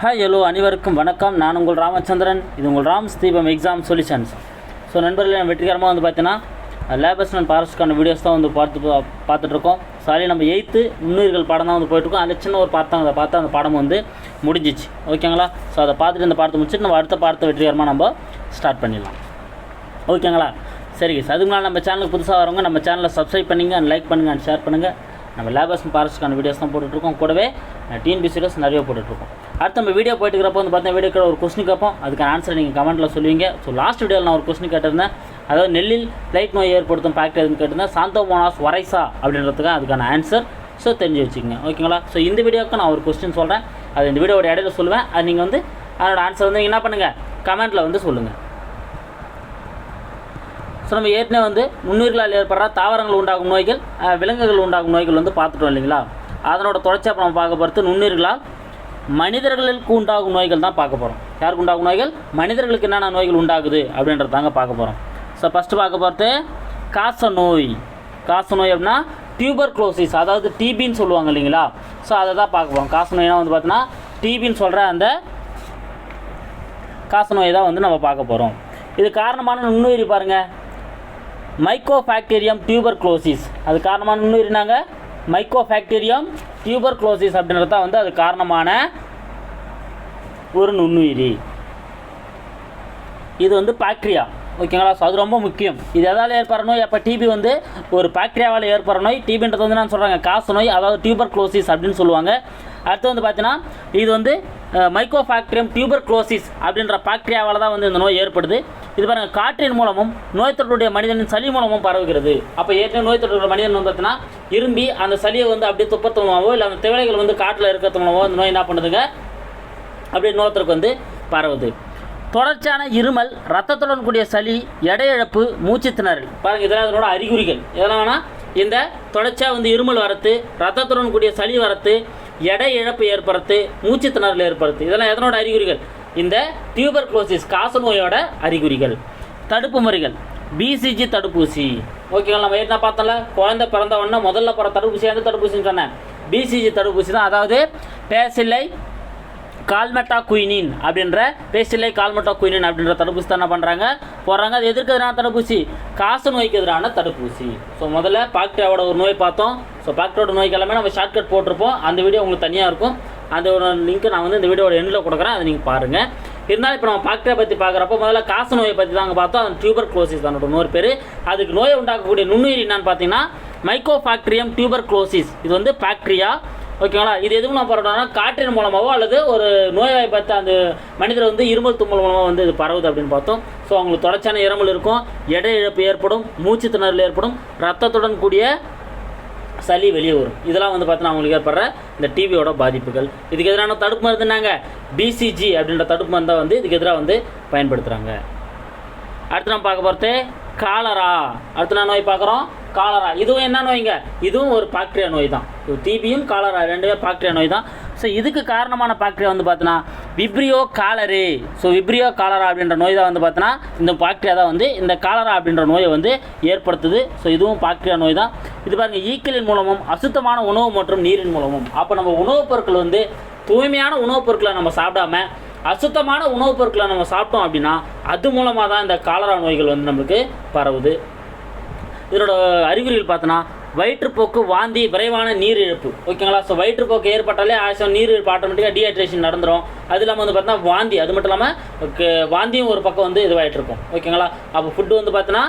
Hi hello அனைவருக்கும் வணக்கம். நான் உங்கள் ராமச்சந்திரன். இது உங்கள் ராம் தீபம் எக்ஸாம் சொல்யூஷன்ஸ் ஸோ நண்பர்களே நம்ம வெற்றிகரமாக வந்து பார்த்தீங்கன்னா லேபர்ஸ் அண்ட் பாரஸ்ட்கான வீடியோஸ் தான் வந்து பார்த்து பா- பார்த்துட்ருக்கோம். சாரி நம்ம எயித்து நுண்ணுயிர்கள் பாடம் தான் வந்து போயிட்டுருக்கோம் அதில் சின்ன ஒரு பார்த்தா அதை பார்த்தா அந்த பாடம் வந்து முடிஞ்சிச்சு. ஓகேங்களா? ஸோ அதை பார்த்துட்டு இந்த பாடத்தை முடிச்சுட்டு நம்ம அடுத்த பாடத்தை வெற்றிகரமாக நம்ம ஸ்டார்ட் பண்ணிடலாம். ஓகேங்களா? சரி சார் அதுக்கு முன்னாடி நம்ம சேனலுக்கு புதுசாக வரவங்க நம்ம சேனலை சப்ஸ்கிரைப் அண்ட் லைக் பண்ணுங்கள் அண்ட் ஷேர் பண்ணுங்கள் நம்ம லேபர்ஸ் பாரஸ்ட்கான வீடியோஸ் தான் போட்டுட்ருக்கோம். கூடவே டிஎன்பிசி நிறைய போட்டுட்ருக்கோம். அடுத்து நம்ம வீடியோ போயிட்டு இருக்கிறப்ப வந்து பார்த்தீங்கன்னா வீடியோ ஒரு கொஸ்டின் கேட்போம். அதுக்கான ஆன்சர் நீங்கள் கமெண்ட்டில் சொல்லுவீங்க. ஸோ லாஸ்ட் வீடியோவில் நான் ஒரு கொஸ்டின் கேட்டிருந்தேன். அதாவது நெல்லில் லைட் நோய் ஏற்படுத்தும் பாக்டீரியா எதுன்னு கேட்டிருந்தேன். சாந்தோமோனாஸ் வரைசா அப்படின்றதுக்கு அதுக்கான ஆன்சர் ஸோ தெரிஞ்சு வச்சுக்கோங்க. ஓகேங்களா ஸோ இந்த வீடியோவுக்கு நான் ஒரு கொஸ்டின் சொல்கிறேன் அது இந்த வீடியோட இடையில சொல்லுவேன். அது நீங்கள் வந்து அதோட ஆன்சர் வந்து நீங்கள் என்ன பண்ணுங்கள் கமெண்ட்டில் வந்து சொல்லுங்கள் ஸோ நம்ம ஏற்கனவே வந்து நுண்ணுயிர்களால் ஏற்படுற தாவரங்கள் உண்டாகும் நோய்கள் விலங்குகள் உண்டாகும் நோய்கள் வந்து பார்த்துட்டோம் இல்லைங்களா? அதனோட தொடர்ச்சியாக நம்ம பார்க்க போகிறது நுண்ணுயிர்களால் மனிதர்களுக்கு உண்டாகும் நோய்கள் தான் பார்க்க போகிறோம் யாருக்கு உண்டாகும் நோய்கள்? மனிதர்களுக்கு என்னென்ன நோய்கள் உண்டாகுது அப்படின்றது தாங்க பார்க்க போகிறோம் ஸோ ஃபஸ்ட்டு பார்க்க போகிறது காச நோய். காச நோய் அப்படின்னா டியூபர் குளோசிஸ் அதாவது டிபின்னு சொல்லுவாங்க இல்லைங்களா? ஸோ அதை தான் பார்க்க போகிறோம் காச நோய்னா வந்து பார்த்தீங்கன்னா டிபின்னு சொல்கிற அந்த காச நோய் தான் வந்து நம்ம பார்க்க போகிறோம் இது காரணமான நுண்ணுயிரி பாருங்கள் மைக்கோபாக்டீரியம் டியூபர் குளோசிஸ் அது காரணமான நுண்ணுயிரினாங்க மைக்கோஃபேக்டீரியம் டியூபர் குளோசிஸ் அப்படின்றது தான் வந்து அது காரணமான ஒரு நுண்ணுயிரி. இது வந்து பாக்டீரியா ஓகேங்களா? ஸோ அது ரொம்ப முக்கியம். இது எதால் ஏற்படுற நோய்? அப்போ டிபி வந்து ஒரு பாக்டீரியாவால் ஏற்படுற நோய். டிபின்றது வந்து நான் சொல்கிறாங்க காசு நோய் அதாவது டியூபர் குளோசிஸ் அப்படின்னு சொல்லுவாங்க. அடுத்து வந்து பார்த்தீங்கன்னா இது வந்து மைக்கோபாக்டீரியம் டியூபர் குளோசிஸ் அப்படின்ற பாக்டீரியாவால் தான் வந்து இந்த நோய் ஏற்படுது. இது பாருங்க காற்றின் மூலமும் நோய் தொற்றுடைய மனிதனின் சளி மூலமும் பரவுகிறது. அப்போ ஏற்கனவே நோய் தொற்றுடைய மனிதன் வந்து பார்த்தீங்கன்னா இரும்பி அந்த சளியை வந்து அப்படியே துப்பத்து மூலமாவோ இல்லை அந்த திவலைகள் வந்து காட்டில் இருக்கிறது மூலமாகவோ அந்த நோய் என்ன பண்ணுதுங்க? அப்படியே நோயத்திற்கு வந்து பரவுது. தொடர்ச்சியான இருமல் ரத்தத்துடன் கூடிய சளி எடை இழப்பு மூச்சு திணறல். இதெல்லாம் இதனோட அறிகுறிகள். இதெல்லாம் வேணால் இந்த தொடர்ச்சியாக வந்து இருமல் வரத்து ரத்தத்துடன் கூடிய சளி வரத்து எடை இழப்பு ஏற்படுறது மூச்சு திணறல் ஏற்படுத்து. இதெல்லாம் எதனோட அறிகுறிகள்? இந்த டியூபர் குளோசிஸ் காசநோயோட அறிகுறிகள். தடுப்பு முறைகள். பிசிஜி தடுப்பூசி. ஓகேங்களா நம்ம என்ன பார்த்தோம்ல? குழந்தை பிறந்த உடனே முதல்ல பிற தடுப்பூசி எந்த தடுப்பூசின்னு சொன்னேன். பிசிஜி தடுப்பூசி தான் அதாவது பேசில்லை கால்மெட்டா குயினின் அப்படின்ற பேசிலை கால்மெட்டா குயினின் அப்படின்ற தடுப்பூசி தான் என்ன பண்ணுறாங்க போடுறாங்க. அது எதற்கு எதிரான தடுப்பூசி? காசு நோய்க்கு எதிரான தடுப்பூசி. ஸோ முதல்ல பாக்டீரியாவோட ஒரு நோய் பார்த்தோம். ஸோ பாக்டீரியாவோட நோய்க்கு எல்லாமே நம்ம ஷார்ட்கட் போட்டிருப்போம். அந்த வீடியோ உங்களுக்கு தனியாக இருக்கும். அதோட லிங்க்கை நான் வந்து இந்த வீடியோட எண்டில் கொடுக்குறேன். அதை நீங்கள் பாருங்கள் இருந்தாலும் இப்போ நம்ம பாக்டீரியா பற்றி பார்க்குறப்போ முதல்ல காசு நோயை பற்றி தாங்க பார்த்தோம். அந்த டியூபர் குளோசிஸ் தான் நோய் பேர். அதுக்கு நோயை உண்டாக்கக்கூடிய நுண்ணுயிரி என்னன்னு பார்த்தீங்கன்னா மைக்கோபாக்டீரியம் டியூபர் குளோசிஸ் இது வந்து பாக்டீரியா ஓகேங்களா இது எதுவும் நான் பரவுனா காற்றின் மூலமாகவோ அல்லது ஒரு நோய்வாய்ப்பட்ட அந்த மனிதர் வந்து இருமல் தும்மல் மூலமாக வந்து இது பரவுது அப்படின்னு பார்த்தோம். ஸோ அவங்களுக்கு தொடர்ச்சியான இருமல் இருக்கும். எடை இழப்பு ஏற்படும். மூச்சு திணறல் ஏற்படும். ரத்தத்துடன் கூடிய சளி வெளியே வரும். இதெல்லாம் வந்து பார்த்தீங்கன்னா அவங்களுக்கு ஏற்படுற இந்த டிவியோட பாதிப்புகள். இதுக்கு எதிரான தடுப்பு மருந்துனாங்க பிசிஜி அப்படின்ற தடுப்பு மருந்தை வந்து இதுக்கு எதிராக வந்து பயன்படுத்துகிறாங்க அடுத்து நம்ம பார்க்க போகிறது காலரா. அடுத்து நான் நோய் பார்க்குறோம்? காலரா. இதுவும் என்ன நோய்ங்க? இதுவும் ஒரு பாக்டீரியா நோய் தான். டிபியும் காலரா ரெண்டுமே பாக்டீரியா நோய் தான். ஸோ இதுக்கு காரணமான பாக்டீரியா வந்து பார்த்தீங்கன்னா vibrio cholerae. So vibrio cholera அப்படின்ற நோய் தான் வந்து பார்த்தீங்கன்னா இந்த பாக்டீரியா தான் வந்து இந்த காலரா அப்படின்ற நோயை வந்து ஏற்படுத்துது. ஸோ இதுவும் பாக்டீரியா நோய் தான். இது பாருங்கள் ஈக்களின் மூலமும் அசுத்தமான உணவு மற்றும் நீரின் மூலமும். அப்போ நம்ம உணவுப் பொருட்கள் வந்து தூய்மையான உணவுப் பொருட்களை நம்ம சாப்பிடாம அசுத்தமான உணவுப் பொருட்களை நம்ம சாப்பிட்டோம் அப்படின்னா அது மூலமாக தான் இந்த காலரா நோய்கள் வந்து நம்மளுக்கு பரவுது. இதனோட அறிகுறிகள் பார்த்தோன்னா வயிற்றுப்போக்கு வாந்தி விரைவான நீர் இழப்பு ஓகேங்களா? ஸோ வயிற்றுப்போக்கு ஏற்பட்டாலே ஆசம் நீர் இழப்பு ஆட்டோமேட்டிக்காக டீஹைட்ரேஷன் நடந்துடும் அது இல்லாமல் வந்து பார்த்தீங்கன்னா வாந்தி. அது மட்டும் இல்லாமல் வாந்தியும் ஒரு பக்கம் வந்து இதுவாகிட்டு இருக்கும் ஓகேங்களா? அப்போ ஃபுட்டு வந்து பார்த்தீங்கன்னா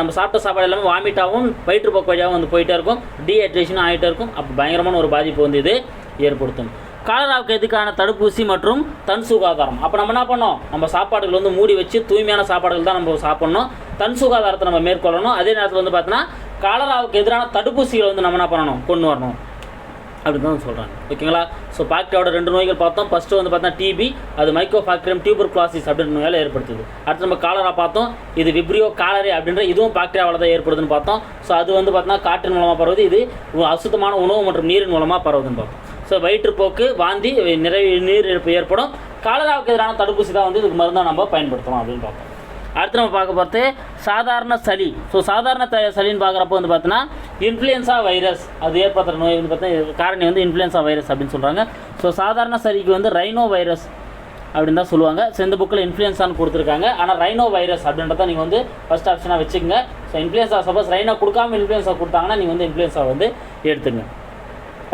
நம்ம சாப்பிட்ட சாப்பாடு எல்லாமே வாமிட்டாகவும் வயிற்றுப்போக்கு வழியாகவும் வந்து போயிட்டே இருக்கும். டீஹைட்ரேஷனும் ஆகிட்டே இருக்கும். அப்போ பயங்கரமான ஒரு பாதிப்பு வந்து இது ஏற்படுத்தும். காலராவுக்கு எதுக்கான தடுப்பூசி மற்றும் தன் சுகாதாரம்? அப்போ நம்ம என்ன பண்ணோம்? நம்ம சாப்பாடுகள் வந்து மூடி வச்சு தூய்மையான சாப்பாடுகள் தான் நம்ம சாப்பிட்ணும். தன் சுகாதாரத்தை நம்ம மேற்கொள்ளணும். அதே நேரத்தில் வந்து பார்த்தீங்கன்னா காலராவுக்கு எதிரான தடுப்பூசிகளை வந்து நம்ம என்ன பண்ணணும்? கொண்டு வரணும். அப்படின்னு தான் சொல்கிறாங்க ஓகேங்களா ஸோ பாக்டீரியாவோட ரெண்டு நோய்கள் பார்த்தோம். ஃபஸ்ட்டு வந்து பார்த்தா டிபி அது மைக்ரோ பாக்டீரியம் டியூபர் கிளாசிஸ் அப்படின்ற நோயால் ஏற்படுத்துது. அடுத்து நம்ம காலரா பார்த்தோம். இது விப்ரியோ காலரி அப்படின்ற இதுவும் பாக்டீரியாவால் தான் ஏற்படுதுன்னு பார்த்தோம். ஸோ அது வந்து பார்த்தோன்னா காற்றின் மூலமாக பரவுது. இது அசுத்தமான உணவு மற்றும் நீரின் மூலமாக பரவுதுன்னு பார்த்தோம். ஸோ வயிற்றுப்போக்கு வாந்தி நிறைய நீர் இழப்பு ஏற்படும். காலராவுக்கு எதிரான தடுப்பூசி தான் வந்து இதுக்கு மருந்தாக நம்ம பயன்படுத்தலாம் அப்படின்னு பார்ப்போம் அடுத்து நம்ம பார்க்க போகிறது சாதாரண சளி. ஸோ சாதாரண த சளின்னு பார்க்குறப்போ வந்து பார்த்தீங்கன்னா இன்ஃப்ளூயன்ஸா வைரஸ் அது ஏற்படுத்துகிற நோய் வந்து பார்த்தீங்கன்னா காரணி வந்து இன்ஃப்ளூயன்ஸா வைரஸ் அப்படின்னு சொல்கிறாங்க ஸோ சாதாரண சளிக்கு வந்து ரைனோ வைரஸ் அப்படின்னு தான் சொல்லுவாங்க. ஸோ இந்த புக்கில் இன்ஃப்ளூயன்ஸான்னு கொடுத்துருக்காங்க. ஆனால் ரைனோ வைரஸ் அப்படின்றத நீங்கள் வந்து ஃபஸ்ட் ஆப்ஷனாக வச்சுக்கோங்க. ஸோ இன்ஃப்ளூயன்ஸா சப்போஸ் ரைனோ கொடுக்காம இன்ஃப்ளூயன்ஸா கொடுத்தாங்கன்னா நீங்கள் வந்து இன்ஃப்ளூயன்ஸா வந்து எடுத்துங்க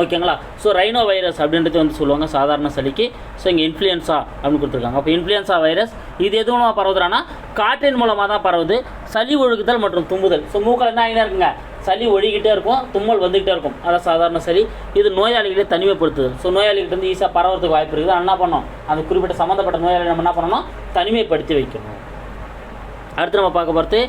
ஓகேங்களா? ஸோ ரைனோ வைரஸ் அப்படின்றது வந்து சொல்லுவாங்க சாதாரண சளிக்கு. ஸோ இங்கே இன்ஃப்ளூயன்ஸா அப்படின்னு கொடுத்துருக்காங்க. அப்போ இன்ஃப்ளூயன்ஸா வைரஸ் இது எது மூலமாக பரவுதுறான்னா காற்றின் மூலமாக தான் பரவுது. சளி ஒழுகுதல் மற்றும் தும்புதல். ஸோ மூக்கில் என்ன ஆகினா இருக்குங்க? சளி ஒழுகிட்டே இருக்கும் தும்மல் வந்துக்கிட்டே இருக்கும். அதான் சாதாரண சளி. இது நோயாளிகளை தனிமைப்படுத்துது. ஸோ நோயாளிகிட்ட வந்து ஈஸியாக பரவறதுக்கு வாய்ப்பு இருக்குது. என்ன பண்ணோம் அந்த குறிப்பிட்ட சம்மந்தப்பட்ட நோயாளி நம்ம என்ன பண்ணணும்? தனிமைப்படுத்தி வைக்கணும். அடுத்து நம்ம பார்க்க போகிறது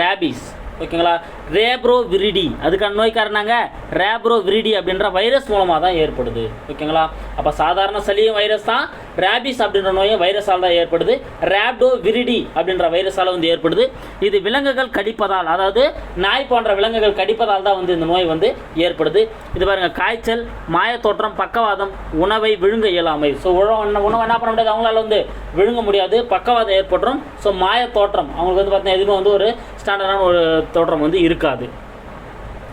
ரேபிஸ் ஓகேங்களா? ரேப்ரோ விரிடி அதுக்கான நோய் காரணாங்க ரேப்ரோ விரிடி அப்படின்ற வைரஸ் மூலமாக தான் ஏற்படுது. ஓகேங்களா? அப்போ சாதாரண சளியும் வைரஸ் தான் ரேபிஸ் அப்படின்ற நோயும் வைரஸால் தான் ஏற்படுது. ரேப்டோ விரிடி அப்படின்ற வைரஸால் வந்து ஏற்படுது. இது விலங்குகள் கடிப்பதால் அதாவது நாய் போன்ற விலங்குகள் கடிப்பதால் தான் வந்து இந்த நோய் வந்து ஏற்படுது. இது பாருங்க காய்ச்சல் மாயத்தோற்றம் பக்கவாதம் உணவை விழுங்க இயலாமை. ஸோ உணவு உணவு என்ன பண்ண முடியாது? அவங்களால வந்து விழுங்க முடியாது. பக்கவாதம் ஏற்பட்டுரும். ஸோ மாயத்தோற்றம். அவங்களுக்கு வந்து பார்த்தீங்கன்னா எதுவுமே வந்து ஒரு ஸ்டாண்டர்டான ஒரு தோற்றம் வந்து இருக்காது.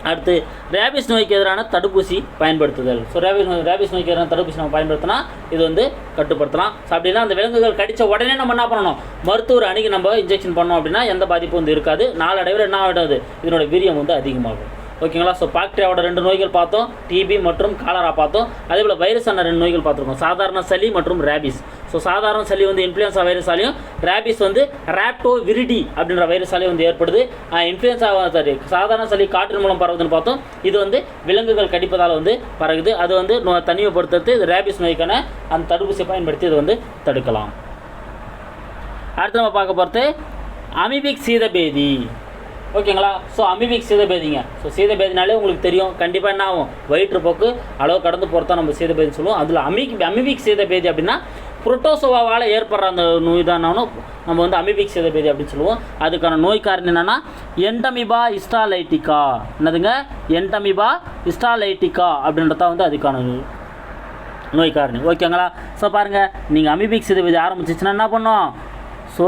அடுத்து ரேபிஸ் நோய்க்கு எதிரான தடுப்பூசி பயன்படுத்துதல். ஸோ ரேபிஸ் நோய் ரேபிஸ் நோய்க்கு எதிரான தடுப்பூசி நம்ம பயன்படுத்தினா இது வந்து கட்டுப்படுத்தலாம். ஸோ அப்படின்னா அந்த விலங்குகள் கடித்த உடனே நம்ம என்ன பண்ணணும்? மருத்துவர் அணுகி நம்ம இன்ஜெக்ஷன் பண்ணோம் அப்படின்னா எந்த பாதிப்பும் வந்து இருக்காது. நாளடைவில் என்ன ஆகிடாது இதனோட வீரியம் வந்து அதிகமாகும். ஓகேங்களா? ஸோ பாக்டீரியாவோட ரெண்டு நோய்கள் பார்த்தோம். டிபி மற்றும் காலரா பார்த்தோம். அதே போல் வைரஸான ரெண்டு நோய்கள் பார்த்துருக்கோம். சாதாரண சளி மற்றும் ரேபிஸ் ஸோ சாதாரண சளி வந்து இன்ஃப்ளூயன்ஸா வைரஸாலையும் ரேபிஸ் வந்து ராப்டோ விரிடி அப்படின்ற வைரஸாலையும் வந்து ஏற்படுது. இன்ஃப்ளூயன்ஸா சாரி சாதாரண சளி காற்றின் மூலம் பரவுதுன்னு பார்த்தோம். இது வந்து விலங்குகள் கடிப்பதால் வந்து பரவுது. அது வந்து நோ தனிமைப்படுத்துறது ரேபிஸ் நோய்க்கான அந்த தடுப்பூசியை பயன்படுத்தி இதை வந்து தடுக்கலாம். அடுத்து நம்ம பார்க்க போகிறது அமிபிக் சீதபேதி. ஓகேங்களா? ஸோ அமிபிக் சீதபேதிங்க ஸோ சீதபேதினாலே உங்களுக்கு தெரியும். கண்டிப்பாக என்ன ஆகும்? வயிற்றுப்போக்கு அளவு கடந்து போகிறதா நம்ம சீதபேதி சொல்லுவோம். அதில் அமிக் அமிபிக் சீதபேதி அப்படின்னா புரோட்டோசோவாவால் ஏற்படுற அந்த நோய் தான் நம்ம வந்து அமிபிக் சீதபேதி அப்படின்னு சொல்லுவோம். அதுக்கான நோய் காரணம் என்னென்னா என்டமிபா இஸ்டாலைட்டிகா என்னதுங்க? என்டமிபா இஸ்டாலைட்டிகா அப்படின்றத வந்து அதுக்கான நோய் காரணி ஓகேங்களா? ஸோ பாருங்கள் நீங்கள் அமிபிக் சீதபேதி ஆரம்பிச்சிச்சுன்னா என்ன பண்ணோம்? ஸோ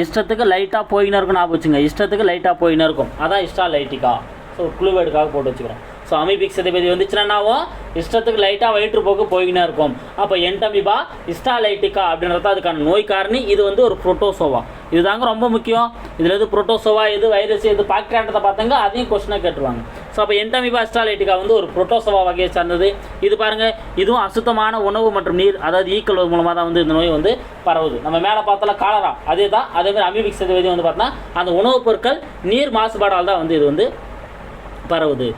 இஷ்டத்துக்கு லைட்டாக போயின்னு இருக்கும் ஞாபகம் வச்சுங்க. இஷ்டத்துக்கு லைட்டாக போயின்னு இருக்கும் அதான் இஷ்டா லைட்டிக்கா ஸோ குழுவேடுக்காக போட்டு வச்சுக்கிறோம் ஸோ அமிபிக் சதிபதி வந்துச்சுன்னாவும் இஷ்டத்துக்கு லைட்டாக வயிற்றுப்போக்கு போயினே இருக்கும் அப்போ என்டமிபா இஸ்டா லைட்டிக்கா அப்படின்றது தான் அதுக்கான நோய் காரணி இது வந்து ஒரு புரோட்டோசோவா இதுதாங்க ரொம்ப முக்கியம். இதில் எது புரோட்டோசோவா எது வைரஸ் எது பாக்டீரியான்றதை பார்த்தாங்க அதையும் கொஸ்டினாக கேட்டுருவாங்க. ஸோ அப்போ என்டமிபா அஸ்ட்ராலைட்டிகா வந்து ஒரு புரோட்டோசவா வகையை சார்ந்தது. இது பாருங்கள் இதுவும் அசுத்தமான உணவு மற்றும் நீர் அதாவது ஈக்கள் மூலமாக தான் வந்து இந்த நோய் வந்து பரவுது. நம்ம மேலே பார்த்தால காலரா அதே தான் அதே மாதிரி அமிபிக் வந்து பார்த்தோன்னா அந்த உணவுப் பொருட்கள் நீர் மாசுபாடால் தான் வந்து இது வந்து பரவுது.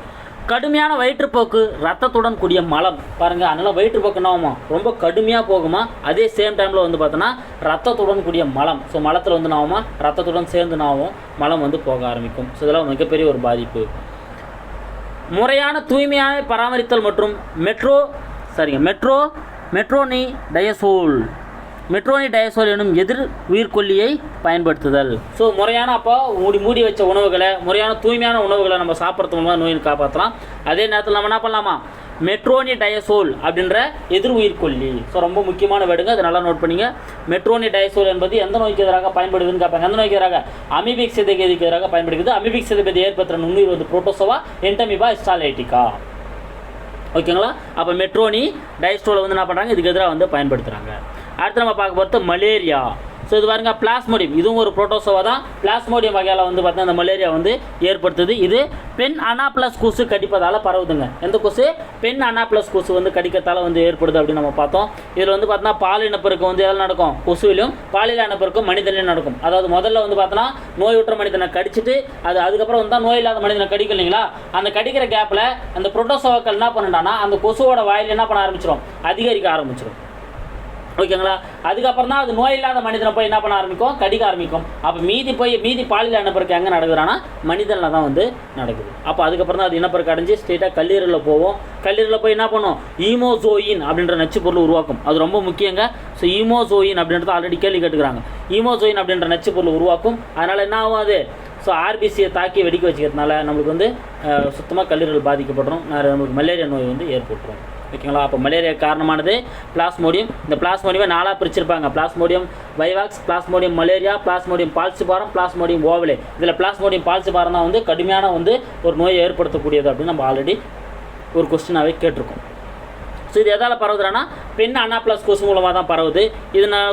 கடுமையான வயிற்றுப்போக்கு ரத்தத்துடன் கூடிய மலம். பாருங்கள் அதனால் வயிற்றுப்போக்கு என்ன ஆகுமா? ரொம்ப கடுமையாக போகுமா? அதே சேம் டைமில் வந்து பார்த்தோன்னா ரத்தத்துடன் கூடிய மலம். ஸோ மலத்தில் வந்து நாவுமா ஆகுமா? ரத்தத்துடன் சேர்ந்து நாவும் மலம் வந்து போக ஆரம்பிக்கும். ஸோ இதெல்லாம் மிகப்பெரிய ஒரு பாதிப்பு. முறையான தூய்மையான பராமரித்தல் மற்றும் மெட்ரோ சரிங்க மெட்ரோ மெட்ரோனி டயசோல். மெட்ரோனி டயசோல் எனும் எதிர் உயிர்கொல்லியை பயன்படுத்துதல். ஸோ முறையான அப்போ மூடி மூடி வச்ச உணவுகளை முறையான தூய்மையான உணவுகளை நம்ம சாப்பிட்றது மூலமாக நோயின் காப்பாற்றலாம் அதே நேரத்தில் நம்ம என்ன பண்ணலாமா? மெட்ரோனி டயசோல் அப்படின்ற எதிர் உயிர்கொல்லி ஸோ ரொம்ப முக்கியமான வேடுங்க அதை நல்லா நோட் பண்ணிங்க. மெட்ரோனி டயசோல் என்பது எந்த நோய்க்கு எதிராக பயன்படுதுன்னு கேட்பாங்க. எந்த நோய்க்கு எதிராக? அமிபிக் சிதைகதிக்கு எதிராக பயன்படுகிறது. அமிபிக் சிதைபதி ஏற்படுத்துகிற நுண்ணுயிர் வந்து புரோட்டோசோவா என்டமிபா ஸ்டாலைட்டிகா ஓகேங்களா? அப்போ மெட்ரோனி டயஸ்டோலை வந்து என்ன பண்ணுறாங்க இதுக்கு எதிராக வந்து பயன்படுத்துகிறாங்க அடுத்து நம்ம பார்க்க போகிறது மலேரியா ஸோ இது பாருங்க பிளாஸ்மோடியம் இதுவும் ஒரு புரோட்டோசோவா தான். பிளாஸ்மோடியம் வகையால் வந்து பார்த்தீங்கன்னா அந்த மலேரியா வந்து ஏற்படுத்துது. இது பெண் அனாப்ளஸ் கொசு கடிப்பதால் பரவுதுங்க. எந்த கொசு? பெண் அனாப்ளஸ் கொசு வந்து கடிக்கிறதால வந்து ஏற்படுது அப்படின்னு நம்ம பார்த்தோம். இதில் வந்து பார்த்தோன்னா பால் இனப்பெருக்கம் வந்து எதில் நடக்கும்? கொசுவிலும் பாலியல் இனப்பெருக்கம் மனிதனிலும் நடக்கும். அதாவது முதல்ல வந்து பார்த்தோன்னா நோயுற்ற மனிதனை கடிச்சிட்டு அது அதுக்கப்புறம் வந்து நோய் இல்லாத மனிதனை கடிக்கும் இல்லைங்களா? அந்த கடிக்கிற கேப்பில் அந்த புரோட்டோசோவாக்கள் என்ன பண்ணுடான்னா அந்த கொசுவோட வாயில் என்ன பண்ண ஆரம்பிச்சிடும் அதிகரிக்க ஆரம்பிச்சிடும் ஓகேங்களா? அதுக்கப்புறம் தான் அது நோய் இல்லாத மனிதனை போய் என்ன பண்ண ஆரம்பிக்கும்? கடிக்க ஆரம்பிக்கும். அப்போ மீதி போய் மீதி பாலியல் இனப்பெருக்கம் எங்கே நடக்குதுன்னா மனிதனில் தான் வந்து நடக்குது. அப்போ அதுக்கப்புறம் தான் அது இனப்பெருக்கம் அடைஞ்சு ஸ்ட்ரெயிட்டாக கல்லீரலில் போவோம். கல்லீரலில் போய் என்ன பண்ணும்? ஈமோசோயின் அப்படின்ற நச்சு பொருள் உருவாக்கும். அது ரொம்ப முக்கியங்க. ஸோ ஈமோசோயின் அப்படின்றத ஆல்ரெடி கேள்வி கேட்டுக்கிறாங்க. ஈமோசோயின் அப்படின்ற நச்சு பொருள் உருவாக்கும். அதனால் என்ன ஆகும் அது? ஸோ ஆர்பிசியை தாக்கி வெடிக்க வச்சுக்கிறதுனால நம்மளுக்கு வந்து சுத்தமாக கல்லீரல் பாதிக்கப்பட்டுரும் நிறைய நம்மளுக்கு மலேரியா நோய் வந்து ஏற்பட்டுரும். ஓகேங்களா? அப்போ மலேரியா காரணமானது பிளாஸ்மோடியம் இந்த பிளாஸ்மோடியமே நாலாக பிரிச்சிருப்பாங்க. Plasmodium vivax plasmodium malaria plasmodium falciparum plasmodium ovale இதில் பிளாஸ்மோடியம் பால்சிபாரம் தான் வந்து கடுமையான வந்து ஒரு நோயை ஏற்படுத்தக்கூடியது அப்படின்னு நம்ம ஆல்ரெடி ஒரு கொஸ்டினாகவே கேட்டிருக்கோம். ஸோ இது எதால் பரவுதுன்னா பெண் அனாப்ளஸ் கொசு மூலமாக தான் பரவுது. இது நான்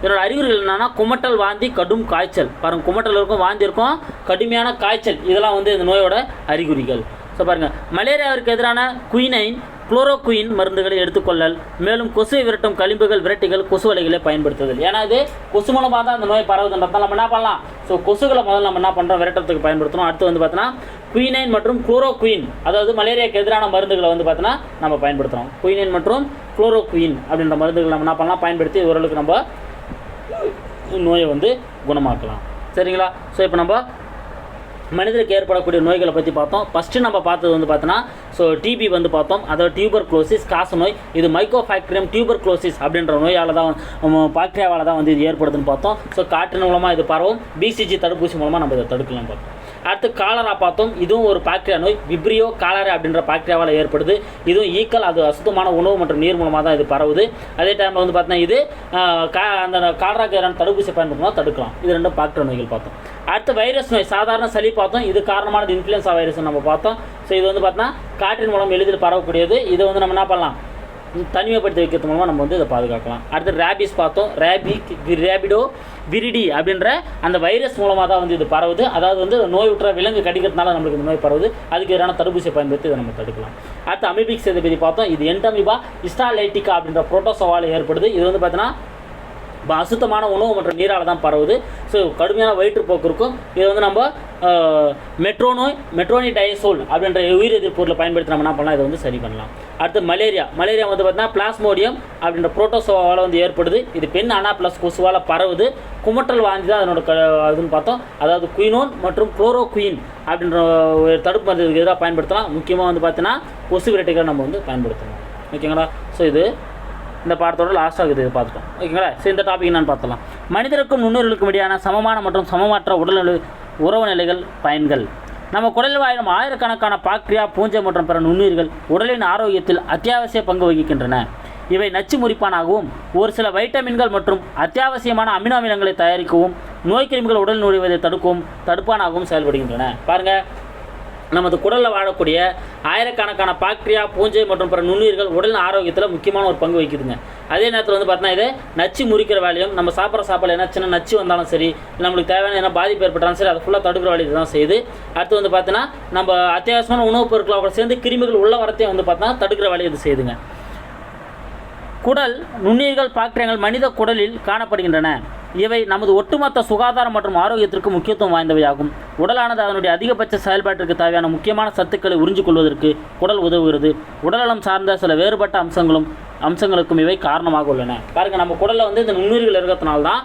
இதனோட அறிகுறிகள் என்னென்னா குமட்டல் வாந்தி கடும் காய்ச்சல். பாருங்கள் குமட்டல் இருக்கும் வாந்தி இருக்கும் கடுமையான காய்ச்சல். இதெல்லாம் வந்து இந்த நோயோட அறிகுறிகள். ஸோ பாருங்கள் மலேரியாவிற்கு எதிரான குயினைன் குளோரோகுயின் மருந்துகளை எடுத்துக்கொள்ளல். மேலும் கொசுவை விரட்டும் களிம்புகள் விரட்டிகள் கொசு வலைகளை பயன்படுத்துதல். ஏன்னா இது கொசு மூலமாக தான் அந்த நோய் பரவுதுன்றதால் நம்ம என்ன பண்ணலாம்? ஸோ கொசுகளை முதல்ல நம்ம என்ன பண்ணுறோம் விரட்டுறதுக்கு பயன்படுத்தணும். அடுத்து வந்து பார்த்தீங்கன்னா குயினைன் மற்றும் குளோரோகுயின் அதாவது மலேரியாவுக்கு எதிரான மருந்துகளை வந்து பார்த்தீங்கன்னா நம்ம பயன்படுத்துகிறோம் குயினைன் மற்றும் குளோரோகுயின் அப்படின்ற மருந்துகளை நம்ம என்ன பண்ணலாம்? பயன்படுத்தி ஓரளவுக்கு நம்ம நோயை வந்து குணமாக்கலாம். சரிங்களா? ஸோ இப்போ நம்ம மனிதருக்கு ஏற்படக்கூடிய நோய்களை பற்றி பார்த்தோம். ஃபஸ்ட்டு நம்ம பார்த்தது வந்து பார்த்தோன்னா ஸோ டிபி வந்து பார்த்தோம். அதாவது டியூபர் குளோசிஸ் காச நோய். இது மைக்கோஃபேக்டரியம் டியூபர் குளோசிஸ் அப்படின்ற நோயால் தான் பாக்டீரியாவால் தான் வந்து இது ஏற்படுதுன்னு பார்த்தோம். ஸோ காற்றின் மூலமாக இது பரவும். பிசிஜி தடுப்பூசி மூலமாக நம்ம இதை தடுக்கலாம் பார்த்தோம். அடுத்து காலரா பார்த்தோம். இதுவும் ஒரு பாக்டீரியா நோய். விப்ரியோ காலரா அப்படின்ற பாக்டீரியாவால் ஏற்படுது. இதுவும் ஈக்கல் அது அசுத்தமான உணவு மற்றும் நீர் மூலமாக தான் இது பரவுது. அதே டைமில் வந்து பார்த்தீங்கன்னா இது கா அந்த காலராக்கு கேரான தடுப்பூசி பயன்படுத்தினா தடுக்கலாம். இது ரெண்டும் பாக்டீரியா நோய்கள் பார்த்தோம். அடுத்து வைரஸ் நோய். சாதாரண சளி பார்த்தோம். இது காரணமானது இன்ஃப்ளூயன்ஸா வைரஸ் நம்ம பார்த்தோம். ஸோ இது வந்து பார்த்தீங்கன்னா காற்றின் மூலம் எளிதில் பரவக்கூடியது. இதை வந்து நம்ம என்ன பண்ணலாம்? தனிமைப்படுத்தி வைக்கிறது மூலமாக நம்ம வந்து இதை பாதுகாக்கலாம். அடுத்து ரேபிஸ் பார்த்தோம். ரேபி ரேபிடோ விரிடி அப்படின்ற அந்த வைரஸ் மூலமாக தான் வந்து இது பரவுது. அதாவது வந்து நோய் விட்டுற விலங்கு கடிக்கிறதுனால நம்மளுக்கு இந்த நோய் பரவுது. அதுக்கு எதிரான தடுப்பூசியை பயன்படுத்தி இதை நம்ம தடுக்கலாம். அடுத்து அமிபிக்ஸ் இதை பற்றி பார்த்தோம். இது என்டமிபா இஸ்டாலைட்டிகா அப்படின்ற புரோட்டோசோவால் ஏற்படுது. இது வந்து பார்த்தீங்கன்னா அசுத்தமான உணவு மற்றும் நீரால் தான் பரவுது. ஸோ கடுமையான வயிற்றுப்போக்கு இருக்கும். இதை வந்து நம்ம மெட்ரோனோய் மெட்ரோனிடைசோல் அப்படின்ற உயிர் எதிர்ப்பு பொருளை பயன்படுத்தி நம்ம என்ன பண்ணலாம்? இதை வந்து சரி பண்ணலாம். அடுத்து மலேரியா. மலேரியா வந்து பார்த்தீங்கன்னா பிளாஸ்மோடியம் அப்படின்ற புரோட்டோசோவால் வந்து ஏற்படுது. இது பெண் அனா ப்ளஸ் கொசுவால் பரவுது. குமட்டல் வாங்கி தான் அதனோட க இதுன்னு பார்த்தோம். அதாவது குயினோன் மற்றும் குளோரோகுயின் அப்படின்ற ஒரு தடுப்பு மருந்துக்கு எதிராக பயன்படுத்தலாம். முக்கியமாக வந்து பார்த்தீங்கன்னா கொசு விரட்டிகளை நம்ம வந்து பயன்படுத்தணும் ஓகேங்களா? ஸோ இது இந்த பாடத்தோட லாஸ்ட்டாக இது பார்த்துட்டோம். ஓகேங்களா? சரி இந்த டாபிக் என்னன்னு பார்த்தலாம் மனிதருக்கும் நுண்ணுயிர்களுக்கும் இடையான சமமான மற்றும் சமமற்ற உடல்நிலை உறவு நிலைகள் பயன்கள். நம்ம குடல் வாயிலும் ஆயிரக்கணக்கான பாக்டீரியா பூஞ்சை மற்றும் பிற நுண்ணுயிர்கள் உடலின் ஆரோக்கியத்தில் அத்தியாவசிய பங்கு வகிக்கின்றன. இவை நச்சு முறிப்பானாகவும் ஒரு சில வைட்டமின்கள் மற்றும் அத்தியாவசியமான அமினோ அமிலங்களை தயாரிக்கவும் நோய்க்கிருமிகள் உடல் நுழைவதை தடுக்கவும் தடுப்பானாகவும் செயல்படுகின்றன. பாருங்கள் நமது குடலில் வாழக்கூடிய ஆயிரக்கணக்கான பாக்டீரியா பூஞ்சை மற்றும் பிற நுண்ணுயிர்கள் உடல் ஆரோக்கியத்தில் முக்கியமான ஒரு பங்கு வகிக்குதுங்க. அதே நேரத்தில் வந்து பார்த்தீங்கன்னா இது நச்சு முறிக்கிற வேலையும் நம்ம சாப்பிட்ற சாப்பாடு என்ன சின்ன நச்சு வந்தாலும் சரி இல்லை நம்மளுக்கு தேவையான என்ன பாதிப்பு ஏற்பட்டாலும் சரி அதை ஃபுல்லாக தடுக்கிற வேலையை தான் செய்யுது. அடுத்து வந்து பார்த்தீங்கன்னா நம்ம அத்தியாவசியமான உணவுப் பொருட்களோட சேர்ந்து கிருமிகள் உள்ள வரத்தையும் வந்து பார்த்தீங்கன்னா தடுக்கிற வேலையை இது செய்யுதுங்க. குடல் நுண்ணுயிர்கள் பாக்டீரியாக்கள் மனித குடலில் காணப்படுகின்றன. இவை நமது ஒட்டுமொத்த சுகாதாரம் மற்றும் ஆரோக்கியத்திற்கு முக்கியத்துவம் வாய்ந்தவையாகும். உடலானது அதனுடைய அதிகபட்ச செயல்பாட்டிற்கு தேவையான முக்கியமான சத்துக்களை உறிஞ்சு கொள்வதற்கு குடல் உதவுகிறது. உடல்நலம் சார்ந்த சில வேறுபட்ட அம்சங்களும் அம்சங்களுக்கும் இவை காரணமாக உள்ளன. பாருங்கள் நம்ம குடலில் வந்து இந்த நுண்ணுயிர்கள் இருக்கிறதுனால தான்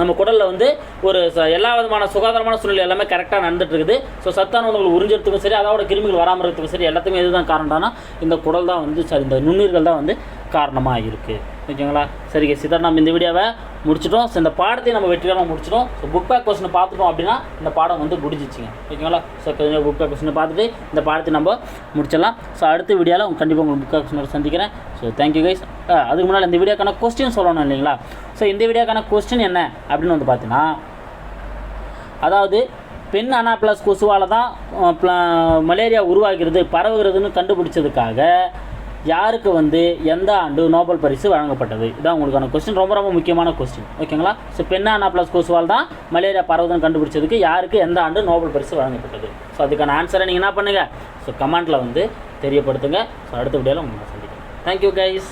நம்ம குடலில் வந்து ஒரு எல்லா விதமான சுகாதாரமான சூழ்நிலை எல்லாமே கரெக்டாக நடந்துட்டு இருக்குது ஸோ சத்தான உணவுகள் உறிஞ்சிறதுக்கும் சரி அதோட கிருமிகள் வராமல் இருக்கிறதுக்கும் சரி எல்லாத்துக்குமே இதுதான் காரணம்னா இந்த குடல் தான் வந்து சரி இந்த நுண்ணுயிர்கள் தான் வந்து காரணமாக இருக்குது ஓகேங்களா? சரிங்க சிதர் நம்ம இந்த வீடியோவை முடிச்சிட்டோம். ஸோ இந்த பாடத்தையும் நம்ம வெற்றிகரமாக முடிச்சிட்டோம். ஸோ புக் பேக் கொஸ்டின் பார்த்துட்டோம் அப்படின்னா இந்த பாடம் வந்து முடிஞ்சிச்சுங்க. ஓகேங்களா? ஸோ கொஞ்சம் புக் பேக் கொஸ்டின் பார்த்துட்டு இந்த பாடத்தை நம்ம முடிச்சிடலாம். ஸோ அடுத்த வீடியோவில் உங்கள் கண்டிப்பாக உங்களுக்கு புக் பேக் கொஸ்டின் சந்திக்கிறேன் ஸோ தேங்க்யூ கைஸ் அதுக்கு முன்னால் இந்த வீடியோக்கான கொஸ்டின் சொல்லணும் இல்லைங்களா? ஸோ இந்த வீடியோக்கான கொஸ்டின் என்ன அப்படின்னு வந்து பார்த்தீங்கன்னா அதாவது பெண் அனாப்ளஸ் கொசுவால் தான் மலேரியா உருவாகிறது பரவுகிறதுன்னு கண்டுபிடிச்சதுக்காக யாருக்கு வந்து எந்த ஆண்டு நோபல் பரிசு வழங்கப்பட்டது? இதான் உங்களுக்கான கொஸ்டின் ரொம்ப ரொம்ப முக்கியமான கொஸ்டின் ஓகேங்களா ஸோ பெண் ப்ளஸ் கொசுவால் தான் மலேரியா பரவுதுன்னு கண்டுபிடிச்சதுக்கு யாருக்கு எந்த ஆண்டு நோபல் பரிசு வழங்கப்பட்டது? ஸோ அதுக்கான ஆன்சரை நீங்கள் என்ன பண்ணுங்கள் ஸோ கமெண்ட்டில் வந்து தெரியப்படுத்துங்க. ஸோ அடுத்த வீடியோவில் உங்களை சந்திக்கிறேன். Thank you guys